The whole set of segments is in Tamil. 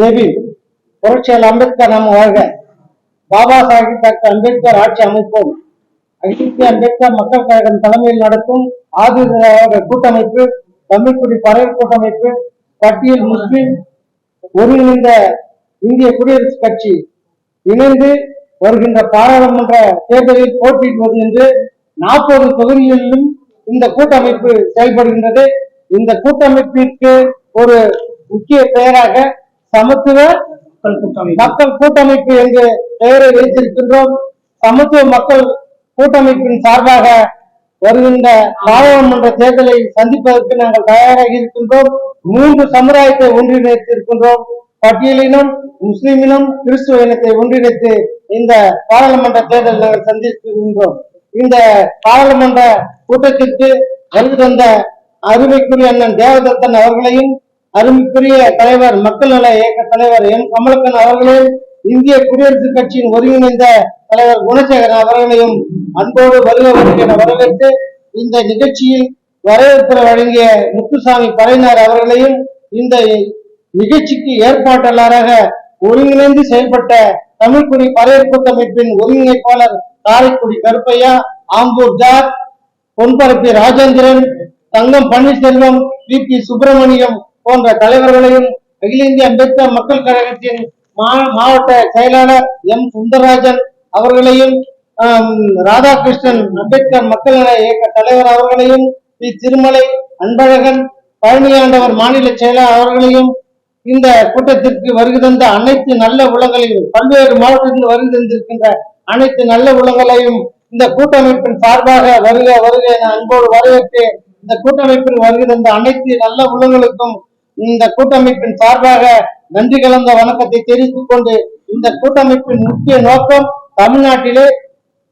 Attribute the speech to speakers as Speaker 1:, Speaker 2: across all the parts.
Speaker 1: ஜேபி புரட்சியால் அம்பேத்கர் நாம் வாழ்க. பாபா சாஹிப் டாக்டர் அம்பேத்கர் ஆட்சி அமைப்போம். அகில அம்பேத்கர் மக்கள் கழகம் தலைமையில் நடக்கும் ஆதி கூட்டமைப்பு தமிழ்குடி பறையர் கூட்டமைப்பு பட்டியல் முஸ்லிம் ஒருங்கிணைந்த இந்திய குடியரசு கட்சி இணைந்து வருகின்ற பாராளுமன்ற தேர்தலில் போட்டியிடுவது என்று நாற்பது தொகுதிகளிலும் இந்த கூட்டமைப்பு செயல்படுகின்றது. இந்த கூட்டமைப்பிற்கு ஒரு முக்கிய பெயராக சமத்துவ மக்கள் கூட்டமைப்பு. என்று பெயரை வைத்திருக்கின்றோம். சமத்துவ மக்கள் கூட்டமைப்பின் சார்பாக வருகின்ற பாராளுமன்ற தேர்தலை சந்திப்பதற்கு நாங்கள் தயாராகி இருக்கின்றோம். மூன்று சமுதாயத்தை ஒன்றிணைத்திருக்கின்றோம். பட்டியலினம் முஸ்லிமினம் கிறிஸ்துவ இனத்தை ஒன்றிணைத்து இந்த பாராளுமன்ற தேர்தல் நாங்கள் சந்திக்கின்றோம் இந்த பாராளுமன்ற கூட்டத்திற்கு வருகை தந்த அருமைக்குரிய அண்ணன் தேவதத்தன் அவர்களையும் அருமைக்குரிய தலைவர் மக்கள் நல இயக்க தலைவர் எம். கமலக்கன் அவர்களையும் இந்திய குடியரசுக் கட்சியின் ஒருங்கிணைந்த தலைவர் குணசேகரன் அவர்களையும் அன்போடு வருக வருக என வரவேற்று இந்த நிகழ்ச்சியில் வரவேற்பு வழங்கிய முத்துசாமி பறையினார் அவர்களையும் இந்த நிகழ்ச்சிக்கு ஏற்பாட்டாளராக ஒருங்கிணைந்து செயல்பட்ட தமிழ்குடி வரவேற்பு அமைப்பின் ஒருங்கிணைப்பாளர் காரைக்குடி கருப்பையா ஆம்பூர் ஜார் பொன்பரப்பி ராஜேந்திரன் தங்கம் பன்னீர்செல்வம் பி. பி. சுப்பிரமணியம் போன்ற தலைவர்களையும் அகில இந்திய அம்பேத்கர் மக்கள் கழகத்தின் மா- மாவட்ட செயலாளர் எம். சுந்தரராஜன் அவர்களையும் ராதாகிருஷ்ணன் அம்பேத்கர் மக்கள் நல இயக்க தலைவர் அவர்களையும் பி. திருமலை அன்பழகன் பழனியாண்டவர் மாநில செயலாளர் அவர்களையும் இந்த கூட்டத்திற்கு வருகை தந்த அனைத்து நல்ல உலகங்களையும் பல்வேறு மாவட்டத்தில் வருகை தந்திருக்கின்ற அனைத்து நல்ல உலகங்களையும் இந்த கூட்டமைப்பின் சார்பாக வருக வருக என அன்போடு வரவேற்று இந்த கூட்டமைப்பில் வருகை தந்த அனைத்து நல்ல உள்ளங்களுக்கும் இந்த கூட்டமைப்பின் சார்பாக நன்றி கலந்த வணக்கத்தை தெரிவித்துக் கொண்டு இந்த கூட்டமைப்பின் முக்கிய நோக்கம் தமிழ்நாட்டிலே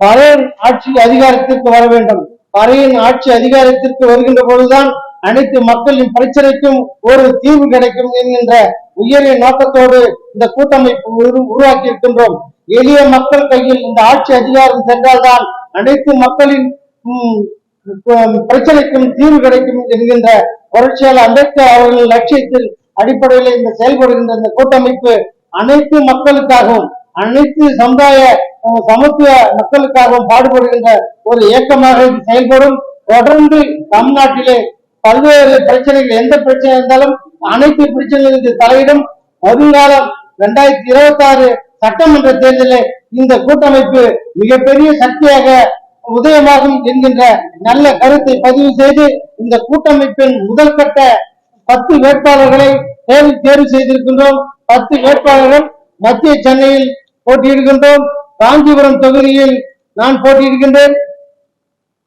Speaker 1: பழைய ஆட்சி அதிகாரத்திற்கு வர வேண்டும். பறையன் ஆட்சி அதிகாரத்திற்கு வருகின்ற பொழுதுதான் அனைத்து மக்களின் பிரச்சனைக்கும் ஒரு தீர்வு கிடைக்கும் என்கின்ற உயரிய நோக்கத்தோடு இந்த கூட்டமைப்பு உருவாக்கி இருக்கின்றோம். எளிய மக்கள் கையில் இந்த ஆட்சி அதிகாரம் சென்றால்தான் அனைத்து மக்களின் உம், பிரச்சனைக்கும் தீர்வு கிடைக்கும் என்கின்ற புரட்சியாளர் அம்பேத்கர் அவர்கள் லட்சியத்தில் அடிப்படையில் இந்த செயல்படுகின்ற இந்த கூட்டமைப்பு அனைத்து மக்களுக்காகவும் அனைத்து சமுதாய சமத்துவ மக்களுக்காகவும் பாடுபடுகின்ற ஒரு இயக்கமாக இது செயல்படும். தொடர்ந்து தமிழ்நாட்டிலே பல்வேறு பிரச்சனைகள் எந்த பிரச்சனை இருந்தாலும் அனைத்து பிரச்சனைகளுக்கு தலையிடும். வருங்காலம் இரண்டாயிரத்தி இருபத்தி ஆறு சட்டமன்ற தேர்தலில் இந்த கூட்டமைப்பு மிகப்பெரிய சக்தியாக உதயமாகும் என்கின்ற நல்ல கருத்தை பதிவு செய்து இந்த கூட்டமைப்பின் முதல் கட்ட பத்து வேட்பாளர்களை தேர்வு தேர்வு செய்திருக்கின்றோம். பத்து வேட்பாளர்கள் மத்திய சென்னையில் போட்டியிடுகின்றோம். காஞ்சிபுரம் தொகுதியில் நான் போட்டியிடுகின்றேன்.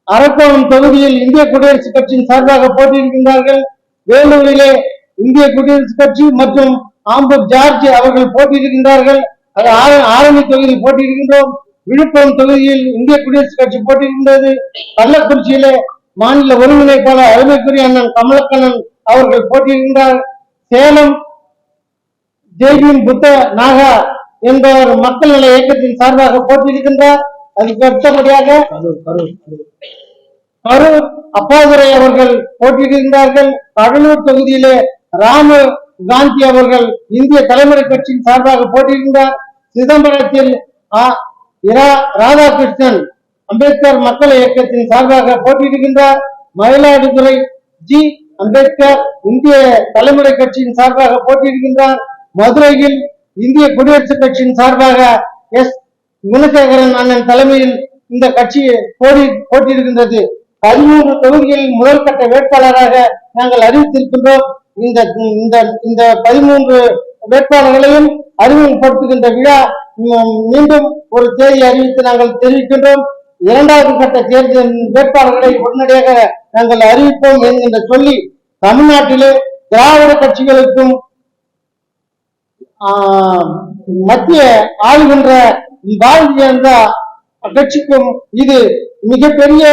Speaker 1: அரக்கோணம் தொகுதியில் இந்திய குடியரசுக் கட்சியின் சார்பாக போட்டியிடுகின்றார்கள். வேலூரிலே இந்திய குடியரசுக் கட்சி மற்றும் ஆம்பூர் ஜார்ஜ் அவர்கள் போட்டியிடுகின்றார்கள். ஆரணி தொகுதியில் போட்டியிடுகின்றோம். விழுப்புரம் தொகுதியில் இந்திய குடியரசுக் கட்சி போட்டியிடுகின்றது கள்ளக்குறிச்சியிலே மாநில ஒருங்கிணைப்பாளர் அருமைக்குரிய அண்ணன் கமலக்கண்ணன் அவர்கள் போட்டியிடுகின்றார். சேலம் ஜெய்பீம் புத்த நாகா என்பவர் மக்கள் நல இயக்கத்தின் சார்பாக போட்டியிடுகின்றார். அதுக்கு அடுத்தபடியாக கரூர் அப்பாதுரை அவர்கள் போட்டியிடுகின்றார்கள். கடலூர் தொகுதியிலே ராம காந்தி அவர்கள் இந்திய தலைமுறை கட்சியின் சார்பாக போட்டியிடுகின்றார். சிதம்பரத்தில் இரா ராதாகிருஷ்ணன் அம்பேத்கர் மக்கள் இயக்கத்தின் சார்பாக போட்டியிடுகின்றார் மயிலாடுதுறை ஜி அம்பேத்கர் இந்திய தலைமுறை கட்சியின் சார்பாக போட்டியிடுகின்றார். மதுரையில் இந்திய குடியரசுக் கட்சியின் சார்பாக எஸ். குணசேகரன் அண்ணன் தலைமையில் இந்த கட்சி போட்டி போட்டியிடுகின்றது. பதிமூன்று தொகுதிகளில் முதல் கட்ட வேட்பாளராக நாங்கள் அறிவித்திருக்கின்றோம். இந்த இந்த இந்த பதிமூன்று வேட்பாளர்களையும் அறிமுகப்படுத்துகின்ற விழா மீண்டும் ஒரு தேதி அறிவித்து நாங்கள் தெரிவிக்கின்றோம். இரண்டாவது கட்ட தேர்தல் வேட்பாளர்களை உடனடியாக நாங்கள் அறிவிப்போம் என்கின்ற சொல்லி தமிழ்நாட்டிலே திராவிட கட்சிகளுக்கும் ஆஹ், மத்திய ஆளுகின்ற பாரதிய ஜனதா கட்சிக்கும் இது மிகப்பெரிய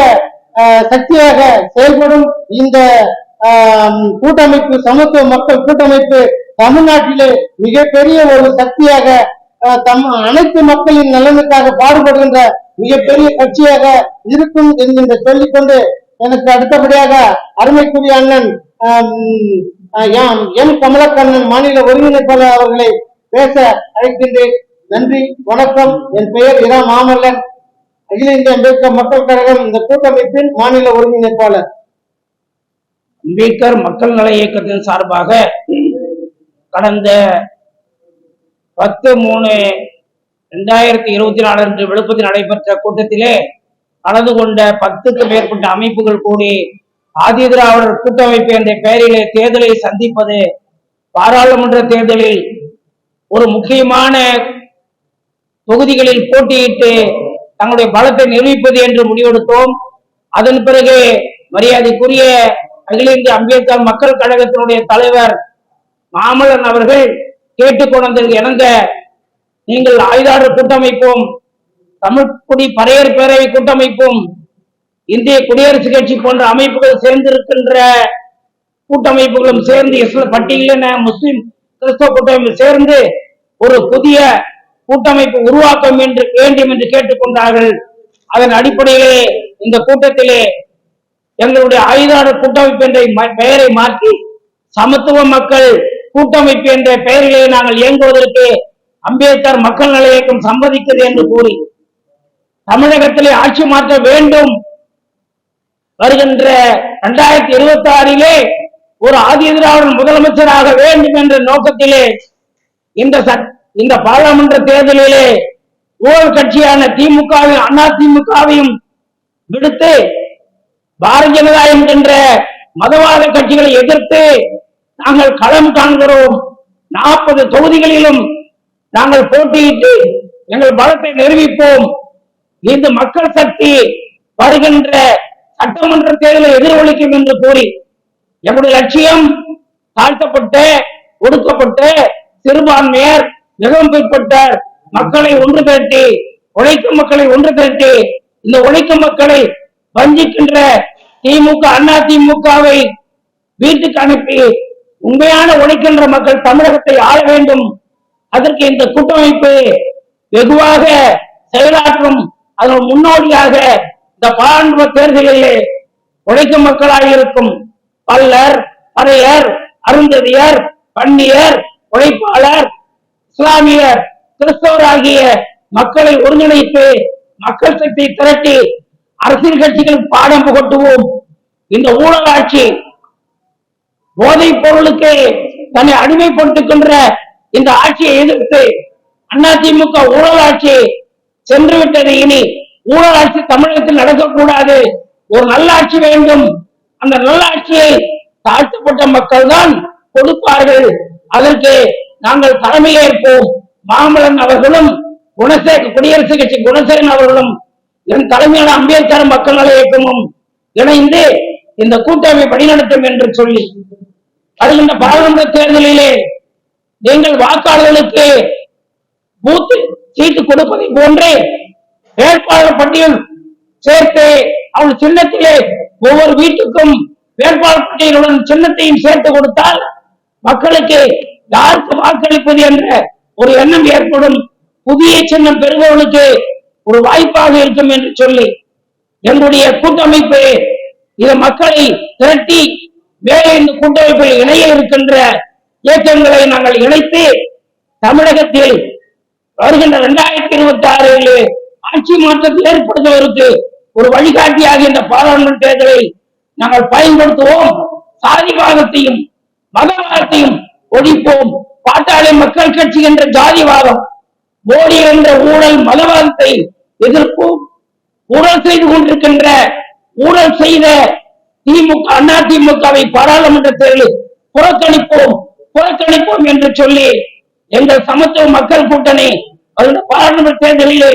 Speaker 1: சக்தியாக செயல்படும் இந்த ஆஹ், கூட்டமைப்பு சமத்துவ மக்கள் கூட்டமைப்பு தமிழ்நாட்டிலே மிகப்பெரிய ஒரு சக்தியாக தம் அனைத்து மக்களின் நலனுக்காக பாடுபடுகின்ற மிகப்பெரிய கட்சியாக இருக்கும் என்கின்ற சொல்லிக்கொண்டு எனக்கு அடுத்தபடியாக அருமைக்குரிய அண்ணன் ஆம், எம் கமலக்கண்ணன் மாநில ஒருங்கிணைப்பாளர் அவர்களை பேச அழைக்கின்றேன். நன்றி வணக்கம். என் பெயர் இரா மாமல்லன். அகில இந்திய அம்பேத்கர் மக்கள் கழகம் இந்த கூட்டமைப்பின் மாநில ஒருங்கிணைப்பாளர்.
Speaker 2: அம்பேத்கர் மக்கள் நல இயக்கத்தின் சார்பாக கடந்த பத்து மூணு ரெண்டாயிரத்தி இருபத்தி நாலு அன்று விழுப்புரத்தில் நடைபெற்ற கூட்டத்திலே கலந்து கொண்ட பத்துக்கு மேற்பட்ட அமைப்புகள் கூடி ஆதி திராவிடர் கூட்டமைப்பு என்ற பெயரிலே தேர்தலை சந்திப்பது பாராளுமன்ற தேர்தலில் ஒரு முக்கியமான தொகுதிகளில் போட்டியிட்டு தங்களுடைய பலத்தை நிரூபிப்பது என்று முடிவெடுத்தோம். அதன் பிறகு மரியாதைக்குரிய அகில இந்திய அம்பேத்கர் மக்கள் கழகத்தினுடைய தலைவர் மாமல்லன் அவர்கள் கேட்டுக்கொண்டதற்கு இணங்க நீங்கள் ஆயுதாளர் கூட்டமைப்பும் தமிழ்குடி பறையர் பேரவை கூட்டமைப்பும் இந்திய குடியரசுக் கட்சி போன்ற அமைப்புகள் சேர்ந்திருக்கின்ற கூட்டமைப்புகளும் சேர்ந்து இஸ்ல பட்டியலின முஸ்லிம் கிறிஸ்தவ கூட்டமைப்பு சேர்ந்து ஒரு புதிய கூட்டமைப்பு உருவாக்க என்று வேண்டும் என்று கேட்டுக்கொண்டார்கள் அதன் அடிப்படையிலே இந்த கூட்டத்திலே எங்களுடைய ஆயுதாளர் கூட்டமைப்பு என்ற ம- பெயரை மாற்றி சமத்துவ மக்கள் கூட்டமைப்பு என்ற பெயரிலே நாங்கள் இயங்குவதற்கு அம்பேத்கர் மக்கள் நல இயக்கம் சம்மதிக்கிறது என்று கூறி தமிழகத்திலே ஆட்சி மாற்ற வேண்டும் வருகின்ற இரண்டாயிரத்தி இருபத்தி ஆறிலே ஒரு ஆதி திராவிடன் முதலமைச்சராக வேண்டும் என்ற நோக்கத்திலே இந்த இந்த பாராளுமன்ற தேர்தலிலே ஊழல் கட்சியான திமுகவையும் அதிமுகவையும் விடுத்து பாரதிய ஜனதா என்கின்ற மதவாத கட்சிகளை எதிர்த்து நாங்கள் களம் காண்கிறோம். நாற்பது தொகுதிகளிலும் நாங்கள் போட்டியிட்டு எங்கள் பலத்தை நிரூபிப்போம். இந்த மக்கள் சக்தி வருகின்ற சட்டமன்ற தேர்தலை எதிரொலிக்கும் என்று கூறி எங்களுடைய லட்சியம் தாழ்த்தப்பட்ட ஒடுக்கப்பட்ட சிறுபான்மையர் மிகவும் பிற்பட்ட மக்களை ஒன்று திரட்டி உழைக்கும் மக்களை ஒன்று திரட்டி இந்த உழைக்கும் மக்களை வஞ்சிக்கின்ற திமுக அண்ணா திமுகவை வீட்டுக்கு அனுப்பி உண்மையான உழைக்கின்ற மக்கள் தமிழகத்தை ஆள வேண்டும். அதற்கு இந்த கூட்டமைப்பு வெகுவாக செயலாற்றும் அதன் முன்னோடியாக இந்த பாராளுமன்ற தேர்தலிலே உழைக்கும் மக்களாக இருக்கும் பல்லர் பறையர் அருந்ததியர் பன்னியர் உழைப்பாளர் இஸ்லாமியர் கிறிஸ்தவர் ஆகிய மக்களை ஒருங்கிணைத்து மக்கள் சக்தியை திரட்டி அரசியல் கட்சிகள் பாடம் புகட்டுவோம். இந்த ஊழல் ஆட்சி போதைப் பொருளுக்கு தன்னை அடிமைப்படுத்துகின்ற இந்த ஆட்சியை எதிர்த்து அதிமுக ஊழல் ஆட்சி சென்று விட்டது இனி ஊழல் ஆட்சி தமிழகத்தில் நடக்கக்கூடாது. ஒரு நல்லாட்சி வேண்டும். அந்த நல்லாட்சியை தாழ்த்தப்பட்ட மக்கள் தான் கொடுப்பார்கள். அதற்கு நாங்கள் தலைமையேற்போம் மாமலன் அவர்களும் குணசேக குடியரசு கட்சி குணசேகன் அவர்களும் என் தலைமையான அம்பேத்கர் மக்கள் நல இயக்கமும் இணைந்து இந்த கூட்டமை வழிநடத்தும் என்று சொல்லி. வருகின்ற பாராளுமன்ற தேர்தலிலே நீங்கள் வாக்காளர்களுக்கு பூத்து சீட்டு கொடுப்பதை போன்றே வேட்பாளர் பட்டியல் சேர்த்து அவள் சின்னத்திலே ஒவ்வொரு வீட்டுக்கும் வேட்பாளர் பட்டியலுடன் சின்னத்தையும் சேர்த்து கொடுத்தால் மக்களுக்கு யாருக்கு வாக்களிப்பது என்ற ஒரு எண்ணம் ஏற்படும். புதிய சின்னம் பெறுபவர்களுக்கு ஒரு வாய்ப்பாக இருக்கும் என்று சொல்லி எங்களுடைய கூட்டமைப்பு இது மக்களை திரட்டி வேலை கூட்டமைப்பில் இணைய இருக்கின்ற இயக்கங்களை நாங்கள் இணைத்து தமிழகத்தில் வருகின்ற இரண்டாயிரத்தி இருபத்தி ஆறில் ஆட்சி மாற்றத்தை ஏற்படுத்துவதற்கு ஒரு வழிகாட்டியாக இந்த பாராளுமன்ற தேர்தலை நாங்கள் பயன்படுத்துவோம். சாதிவாதத்தையும் மதவாதத்தையும் ஒழிப்போம். பாட்டாளி மக்கள் கட்சி என்ற ஜாதிவாதம் மோடி என்ற ஊழல் மதவாதத்தை எதிர்ப்போம். ஊழல் செய்து கொண்டிருக்கின்ற ஊழல் செய்த திமுக அண்ணா திமுகவை பாராளுமன்ற தேர்தலில் புறக்கணிப்போம் புறக்கணிப்போம் என்று சொல்லி எங்கள் சமத்துவ மக்கள் கூட்டணி வருகிற பாராளுமன்ற தேர்தலிலே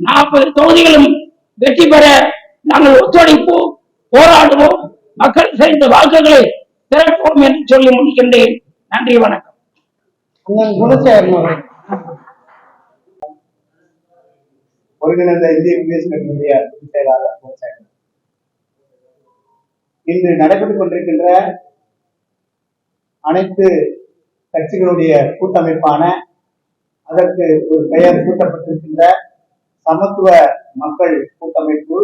Speaker 2: நாற்பது தொகுதிகளும் வெற்றி பெற நாங்கள் ஒத்துழைப்போம் போராடுவோம் மக்கள் செய்த வாக்குகளை திரட்டுவோம் என்று சொல்லி முடிக்கின்றேன். நன்றி வணக்கம்.
Speaker 3: ஒருங்கிணைந்த இந்திய கட்சியினுடைய செயலாளர் குணசேகரன். இன்று நடைபெற்றுக் கொண்டிருக்கின்ற அனைத்து கட்சிகளுடைய கூட்டமைப்பான அதற்கு ஒரு பெயர் கூட்டப்பட்டிருக்கின்ற சமத்துவ மக்கள் கூட்டமைப்பு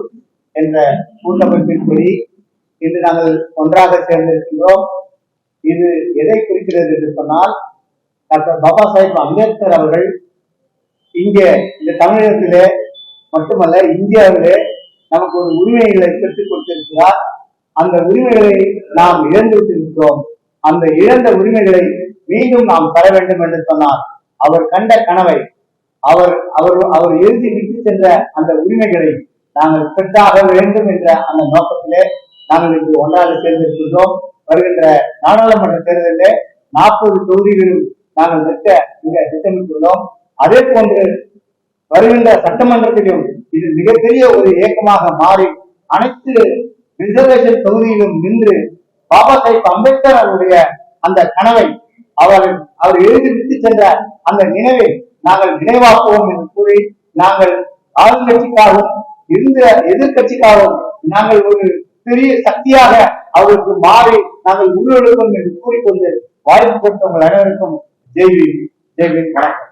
Speaker 3: என்ற கூட்டமைப்பின்படி இன்று நாங்கள் ஒன்றாக சேர்ந்திருக்கின்றோம். இது எதை குறிக்கிறது என்று சொன்னால் டாக்டர் பாபா சாஹிப் அம்பேத்கர் அவர்கள் இங்கே இந்த தமிழகத்திலே மட்டுமல்ல இந்தியாவிலே நமக்கு ஒரு உரிமைகளை பெற்றுக் கொடுத்திருக்கிறார். அந்த உரிமைகளை நாம் இழந்து விட்டிருக்கிறோம் அந்த இழந்த உரிமைகளை மீண்டும் நாம் பெற வேண்டும் என்று சொன்னார். அவர் கண்ட கனவை அவர் அவர் அவர் எழுதி விட்டு சென்ற அந்த உரிமைகளை நாங்கள் பெற்றாக வேண்டும் என்ற அந்த நோக்கத்திலே நாங்கள் இன்று ஒன்றாக சேர்ந்திருக்கின்றோம். வருகின்ற நாடாளுமன்ற தேர்தலிலே நாற்பது தொகுதிகளில் நாங்கள் நிற்க மிக திட்டமிட்டுள்ளோம். அதே போன்று வருகின்ற சட்டமன்றத்திலும் இது மிகப்பெரிய ஒரு இயக்கமாக மாறி அனைத்து ரிசர்வேஷன் தொகுதியிலும் நின்று பாபா சாஹிப் அம்பேத்கர் அவருடைய அந்த கனவை அவர் அவர் எழுதி விட்டு சென்ற அந்த நினைவை நாங்கள் நினைவாக்குவோம் என்று கூறி நாங்கள் ஆளுங்கட்சிக்காகவும் இருந்த எதிர்கட்சிக்காகவும் நாங்கள் ஒரு பெரிய சக்தியாக அவருக்கு மாறி நாங்கள் உருவெடுக்கும் என்று கூறிக்கொண்டு வாய்ப்பு கொடுத்தவங்கள் அனைவருக்கும் ஜெய்வி ஜெய்வி வணக்கம்.